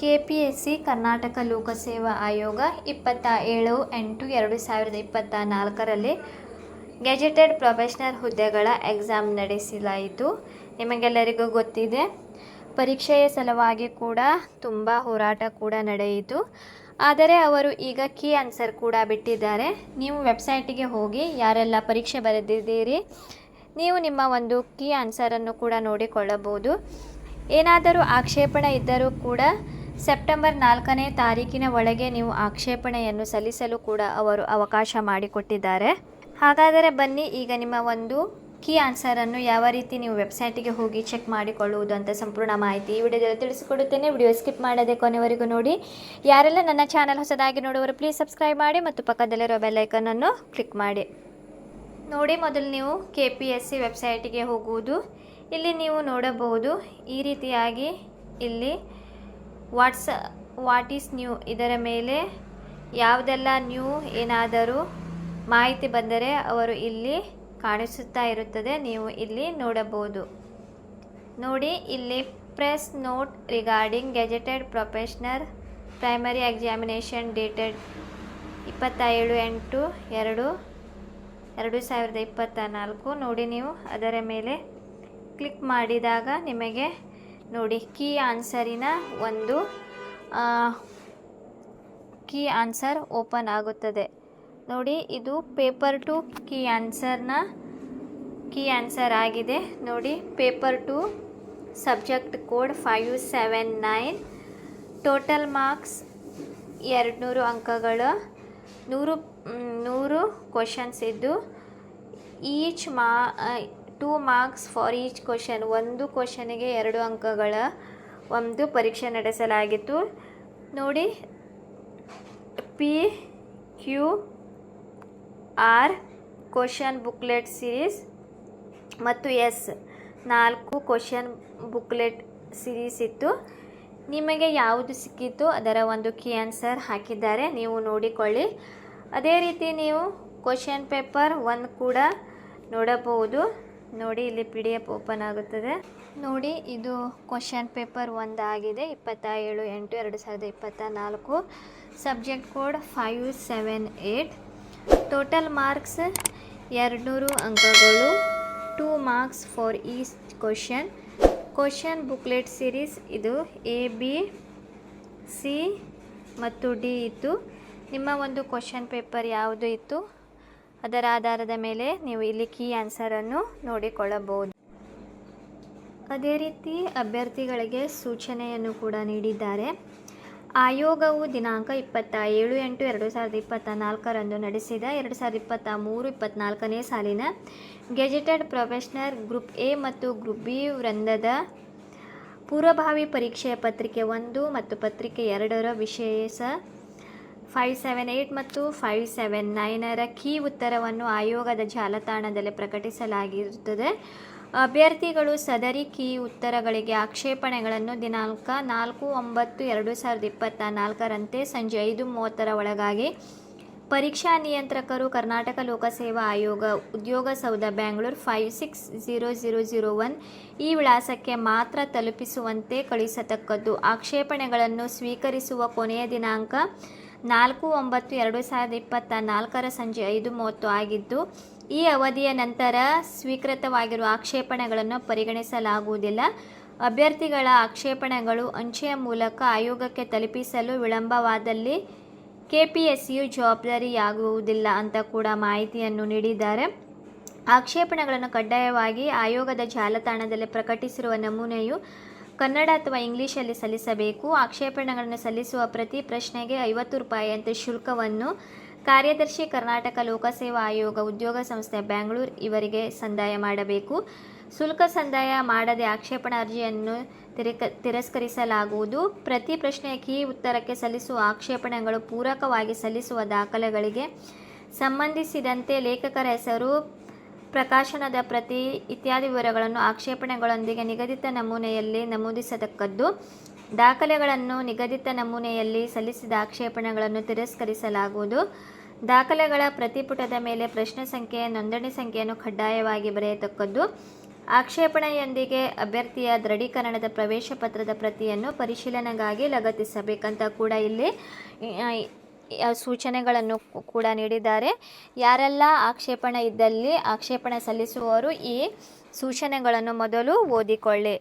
K P S C Karnataka ಲೋಕಸೇವಾ ಆಯೋಗ ಇಪ್ಪತ್ತ ಏಳು ಎಂಟು ಎರಡು ಸಾವಿರದ ಇಪ್ಪತ್ತ ನಾಲ್ಕರಲ್ಲಿ ಗೆಜೆಟೆಡ್ ಪ್ರೊಫೆಷನಲ್ ಹುದ್ದೆಗಳ ಎಕ್ಸಾಮ್ ನಡೆಸಲಾಯಿತು. ನಿಮಗೆಲ್ಲರಿಗೂ ಗೊತ್ತಿದೆ, ಪರೀಕ್ಷೆಯ ಸಲುವಾಗಿ ಕೂಡ ತುಂಬ ಹೋರಾಟ ಕೂಡ ನಡೆಯಿತು. ಆದರೆ ಅವರು ಈಗ ಕೀ ಆನ್ಸರ್ ಕೂಡ ಬಿಟ್ಟಿದ್ದಾರೆ. ನೀವು ವೆಬ್ಸೈಟಿಗೆ ಹೋಗಿ ಯಾರೆಲ್ಲ ಪರೀಕ್ಷೆ ಬರೆದಿದ್ದೀರಿ, ನೀವು ನಿಮ್ಮ ಒಂದು ಕೀ ಆನ್ಸರನ್ನು ಕೂಡ ನೋಡಿಕೊಳ್ಳಬಹುದು. ಏನಾದರೂ ಆಕ್ಷೇಪಣೆ ಇದ್ದರೂ ಕೂಡ ಸೆಪ್ಟೆಂಬರ್ ನಾಲ್ಕನೇ ತಾರೀಕಿನ ಒಳಗೆ ನೀವು ಆಕ್ಷೇಪಣೆಯನ್ನು ಸಲ್ಲಿಸಲು ಕೂಡ ಅವರು ಅವಕಾಶ ಮಾಡಿಕೊಟ್ಟಿದ್ದಾರೆ. ಹಾಗಾದರೆ ಬನ್ನಿ, ಈಗ ನಿಮ್ಮ ಒಂದು ಕೀ ಆನ್ಸರನ್ನು ಯಾವ ರೀತಿ ನೀವು ವೆಬ್ಸೈಟಿಗೆ ಹೋಗಿ ಚೆಕ್ ಮಾಡಿಕೊಳ್ಳುವುದು ಅಂತ ಸಂಪೂರ್ಣ ಮಾಹಿತಿ ಈ ವಿಡಿಯೋದಲ್ಲಿ ತಿಳಿಸಿಕೊಡುತ್ತೇನೆ. ವಿಡಿಯೋ ಸ್ಕಿಪ್ ಮಾಡದೆ ಕೊನೆವರೆಗೂ ನೋಡಿ. ಯಾರೆಲ್ಲ ನನ್ನ ಚಾನಲ್ ಹೊಸದಾಗಿ ನೋಡುವರು ಪ್ಲೀಸ್ ಸಬ್ಸ್ಕ್ರೈಬ್ ಮಾಡಿ ಮತ್ತು ಪಕ್ಕದಲ್ಲಿರೋ ಬೆಲ್ಲೈಕನನ್ನು ಕ್ಲಿಕ್ ಮಾಡಿ. ನೋಡಿ, ಮೊದಲು ನೀವು ಕೆ ಪಿ ಎಸ್ ಸಿ ವೆಬ್ಸೈಟಿಗೆ ಹೋಗುವುದು. ಇಲ್ಲಿ ನೀವು ನೋಡಬಹುದು, ಈ ರೀತಿಯಾಗಿ ಇಲ್ಲಿ ವಾಟ್ಸ ವಾಟ್ ಈಸ್ ನ್ಯೂ ಇದರ ಮೇಲೆ ಯಾವುದೆಲ್ಲ ನ್ಯೂ ಏನಾದರೂ ಮಾಹಿತಿ ಬಂದರೆ ಅವರು ಇಲ್ಲಿ ಕಾಣಿಸುತ್ತಾ ಇರುತ್ತದೆ. ನೀವು ಇಲ್ಲಿ ನೋಡಬಹುದು. ನೋಡಿ, ಇಲ್ಲಿ press note regarding gazetted probationer primary examination dated ಇಪ್ಪತ್ತ ಏಳು ಎಂಟು ಎರಡು ಎರಡು ಸಾವಿರದ ಇಪ್ಪತ್ತ ನಾಲ್ಕು. ನೋಡಿ ನೀವು ಅದರ ಮೇಲೆ ಕ್ಲಿಕ್ ಮಾಡಿದಾಗ ನಿಮಗೆ ನೋಡಿ ಕೀ ಆನ್ಸರಿನ ಒಂದು ಕೀ ಆನ್ಸರ್ ಓಪನ್ ಆಗುತ್ತದೆ. ನೋಡಿ, ಇದು ಪೇಪರ್ ಟು ಕೀ ಆನ್ಸರ್ನ ಕೀ ಆನ್ಸರ್ ಆಗಿದೆ. ನೋಡಿ paper two subject code five seven nine total marks ಎರಡುನೂರು ಅಂಕಗಳು, ನೂರು ನೂರು ಕ್ವಶನ್ಸ್ ಇದ್ದು ಈಚ್ ಮಾ two marks for each question ಒಂದು ಕ್ವಶನಿಗೆ ಎರಡು ಅಂಕಗಳ ಒಂದು ಪರೀಕ್ಷೆ ನಡೆಸಲಾಗಿತ್ತು. ನೋಡಿ P Q R question booklet series ಮತ್ತು ಎಸ್ ನಾಲ್ಕು ಕ್ವಶನ್ ಬುಕ್ಲೆಟ್ ಸಿರೀಸ್ ಇತ್ತು. ನಿಮಗೆ ಯಾವುದು ಸಿಕ್ಕಿತ್ತು ಅದರ ಒಂದು ಕೀ ಆನ್ಸರ್ ಹಾಕಿದ್ದಾರೆ, ನೀವು ನೋಡಿಕೊಳ್ಳಿ. ಅದೇ ರೀತಿ ನೀವು ಕ್ವಶನ್ ಪೇಪರ್ ಒನ್ ಕೂಡ ನೋಡಬಹುದು. ನೋಡಿ, ಇಲ್ಲಿ ಪಿ ಡಿ ಎಫ್ ಓಪನ್ ಆಗುತ್ತದೆ. ನೋಡಿ, ಇದು ಕ್ವಶನ್ ಪೇಪರ್ ಒಂದು ಆಗಿದೆ ಇಪ್ಪತ್ತ ಏಳು ಎಂಟು, ಎರಡು ಸಾವಿರದ ಇಪ್ಪತ್ತ ನಾಲ್ಕು subject code five seven eight total marks ಎರಡುನೂರು ಅಂಕಗಳು two marks for is question question booklet series ಇದು ಎ ಬಿ ಸಿ ಮತ್ತು ಡಿ ಇತ್ತು. ನಿಮ್ಮ ಒಂದು ಕ್ವಶನ್ ಪೇಪರ್ ಯಾವುದು ಇತ್ತು? ಅದರ ಆಧಾರದ ಮೇಲೆ ನೀವು ಇಲ್ಲಿ ಕೀ ಆನ್ಸರನ್ನು ನೋಡಿಕೊಳ್ಳಬಹುದು. ಅದೇ ರೀತಿ ಅಭ್ಯರ್ಥಿಗಳಿಗೆ ಸೂಚನೆಯನ್ನು ಕೂಡ ನೀಡಿದ್ದಾರೆ. ಆಯೋಗವು ದಿನಾಂಕ ಇಪ್ಪತ್ತ ಏಳು ಎಂಟು ಎರಡು ಸಾವಿರದ ಇಪ್ಪತ್ತ ನಾಲ್ಕರಂದು ನಡೆಸಿದ ಎರಡು ಸಾವಿರದ ಇಪ್ಪತ್ತ ಮೂರು ಇಪ್ಪತ್ತ್ನಾಲ್ಕನೇ ಸಾಲಿನ ಗೆಜೆಟೆಡ್ ಪ್ರೊಫೆಷನರ್ ಗ್ರೂಪ್ ಎ ಮತ್ತು ಗ್ರೂಪ್ ಬಿ ವೃಂದದ ಪೂರ್ವಭಾವಿ ಪರೀಕ್ಷೆಯ ಪತ್ರಿಕೆ ಒಂದು ಮತ್ತು ಪತ್ರಿಕೆ ಎರಡರ ವಿಶೇಷ ಫೈವ್ ಸೆವೆನ್ ಏಯ್ಟ್ ಮತ್ತು ಫೈವ್ ಸೆವೆನ್ ನೈನರ ಕೀ ಉತ್ತರವನ್ನು ಆಯೋಗದ ಜಾಲತಾಣದಲ್ಲಿ ಪ್ರಕಟಿಸಲಾಗಿರುತ್ತದೆ. ಅಭ್ಯರ್ಥಿಗಳು ಸದರಿ ಕೀ ಉತ್ತರಗಳಿಗೆ ಆಕ್ಷೇಪಣೆಗಳನ್ನು ದಿನಾಂಕ ನಾಲ್ಕು ಒಂಬತ್ತು ಎರಡು ಸಾವಿರದ ಇಪ್ಪತ್ತ ನಾಲ್ಕರಂತೆ ಸಂಜೆ ಐದು ಮೂವತ್ತರ ಒಳಗಾಗಿ ಪರೀಕ್ಷಾ ನಿಯಂತ್ರಕರು ಕರ್ನಾಟಕ ಲೋಕಸೇವಾ ಆಯೋಗ ಉದ್ಯೋಗ ಸೌಧ Bangalore five six zero zero zero one ಈ ವಿಳಾಸಕ್ಕೆ ಮಾತ್ರ ತಲುಪಿಸುವಂತೆ ಕಳಿಸತಕ್ಕದ್ದು. ಆಕ್ಷೇಪಣೆಗಳನ್ನು ಸ್ವೀಕರಿಸುವ ಕೊನೆಯ ದಿನಾಂಕ ನಾಲ್ಕು ಒಂಬತ್ತು ಎರಡು ಸಾವಿರದ ಇಪ್ಪತ್ತ ನಾಲ್ಕರ ಸಂಜೆ ಐದು ಮೂವತ್ತು ಆಗಿದ್ದು, ಈ ಅವಧಿಯ ನಂತರ ಸ್ವೀಕೃತವಾಗಿರುವ ಆಕ್ಷೇಪಣೆಗಳನ್ನು ಪರಿಗಣಿಸಲಾಗುವುದಿಲ್ಲ. ಅಭ್ಯರ್ಥಿಗಳ ಆಕ್ಷೇಪಣೆಗಳು ಅಂಚೆಯ ಮೂಲಕ ಆಯೋಗಕ್ಕೆ ತಲುಪಿಸಲು ವಿಳಂಬವಾದಲ್ಲಿ ಕೆಪಿಎಸ್ಸಿಯು ಜವಾಬ್ದಾರಿಯಾಗುವುದಿಲ್ಲ ಅಂತ ಕೂಡ ಮಾಹಿತಿಯನ್ನು ನೀಡಿದ್ದಾರೆ. ಆಕ್ಷೇಪಣೆಗಳನ್ನು ಕಡ್ಡಾಯವಾಗಿ ಆಯೋಗದ ಜಾಲತಾಣದಲ್ಲಿ ಪ್ರಕಟಿಸಿರುವ ನಮೂನೆಯು ಕನ್ನಡ ಅಥವಾ ಇಂಗ್ಲೀಷಲ್ಲಿ ಸಲ್ಲಿಸಬೇಕು. ಆಕ್ಷೇಪಣೆಗಳನ್ನು ಸಲ್ಲಿಸುವ ಪ್ರತಿ ಪ್ರಶ್ನೆಗೆ ಐವತ್ತು ರೂಪಾಯಿಯಂತೆ ಶುಲ್ಕವನ್ನು ಕಾರ್ಯದರ್ಶಿ ಕರ್ನಾಟಕ ಲೋಕಸೇವಾ ಆಯೋಗ ಉದ್ಯೋಗ ಸಂಸ್ಥೆ ಬ್ಯಾಂಗ್ಳೂರು ಇವರಿಗೆ ಸಂದಾಯ ಮಾಡಬೇಕು. ಶುಲ್ಕ ಸಂದಾಯ ಮಾಡದೆ ಆಕ್ಷೇಪಣಾ ಅರ್ಜಿಯನ್ನು ತಿರಕ, ತಿರಸ್ಕರಿಸಲಾಗುವುದು. ಪ್ರತಿ ಪ್ರಶ್ನೆಯ ಕೀ ಉತ್ತರಕ್ಕೆ ಸಲ್ಲಿಸುವ ಆಕ್ಷೇಪಣೆಗಳು ಪೂರಕವಾಗಿ ಸಲ್ಲಿಸುವ ದಾಖಲೆಗಳಿಗೆ ಸಂಬಂಧಿಸಿದಂತೆ ಲೇಖಕರ ಹೆಸರು ಪ್ರಕಾಶನದ ಪ್ರತಿ ಇತ್ಯಾದಿ ವಿವರಗಳನ್ನು ಆಕ್ಷೇಪಣೆಗಳೊಂದಿಗೆ ನಿಗದಿತ ನಮೂನೆಯಲ್ಲಿ ನಮೂದಿಸತಕ್ಕದ್ದು. ದಾಖಲೆಗಳನ್ನು ನಿಗದಿತ ನಮೂನೆಯಲ್ಲಿ ಸಲ್ಲಿಸಿದ ಆಕ್ಷೇಪಣೆಗಳನ್ನು ತಿರಸ್ಕರಿಸಲಾಗುವುದು. ದಾಖಲೆಗಳ ಪ್ರತಿಪುಟದ ಮೇಲೆ ಪ್ರಶ್ನೆ ಸಂಖ್ಯೆ, ನೋಂದಣಿ ಸಂಖ್ಯೆಯನ್ನು ಕಡ್ಡಾಯವಾಗಿ ಬರೆಯತಕ್ಕದ್ದು. ಆಕ್ಷೇಪಣೆಯೊಂದಿಗೆ ಅಭ್ಯರ್ಥಿಯ ದೃಢೀಕರಣದ ಪ್ರವೇಶ ಪತ್ರದ ಪ್ರತಿಯನ್ನು ಪರಿಶೀಲನೆಗಾಗಿ ಲಗತ್ತಿಸಬೇಕಂತ ಕೂಡ ಇಲ್ಲಿ ಸೂಚನೆಗಳನ್ನು ಕೂಡ ನೀಡಿದ್ದಾರೆ. ಯಾರೆಲ್ಲ ಆಕ್ಷೇಪಣೆ ಇದ್ದಲ್ಲಿ ಆಕ್ಷೇಪಣೆ ಸಲ್ಲಿಸುವವರು ಈ ಸೂಚನೆಗಳನ್ನು ಮೊದಲು ಓದಿಕೊಳ್ಳಿ.